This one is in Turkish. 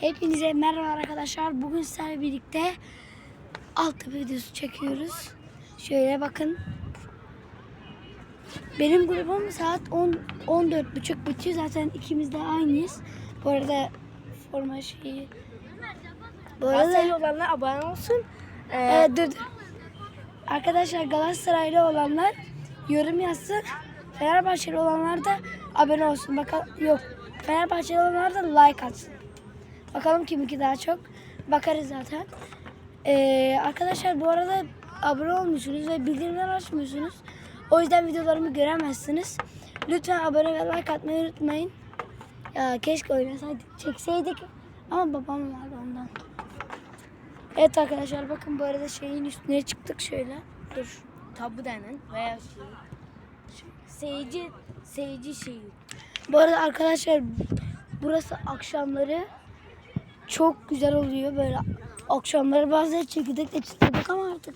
Hepinize merhaba arkadaşlar. Bugün sizlerle birlikte altı videosu çekiyoruz. Şöyle bakın. Benim grubum saat 10 14.30 bitiyor. Zaten ikimiz de aynıyız. Bu arada forma şeyi. Bu Galatasaraylı olanlar abone olsun. Ee, Evet, dur dur. Arkadaşlar Galatasaraylı olanlar yorum yazsın. Fenerbahçeli olanlar da abone olsun. Bakalım yok. Fenerbahçeli olanlar da like atsın. Bakalım kiminki daha çok. Bakarız zaten. Ee, arkadaşlar bu arada abone olmuyorsunuz ve bildirimleri açmıyorsunuz. O yüzden videolarımı göremezsiniz. Lütfen abone ve like atmayı unutmayın. Ya keşke oynasaydık, çekseydik. Ama babam vardı ondan. Evet arkadaşlar bakın bu arada şeyin üstüne çıktık şöyle. Dur. tabu denen veya şey. Seyirci, seyirci şeyi. Bu arada arkadaşlar burası akşamları çok güzel oluyor böyle. Akşamları bazen çekirdek de çıtladık ama artık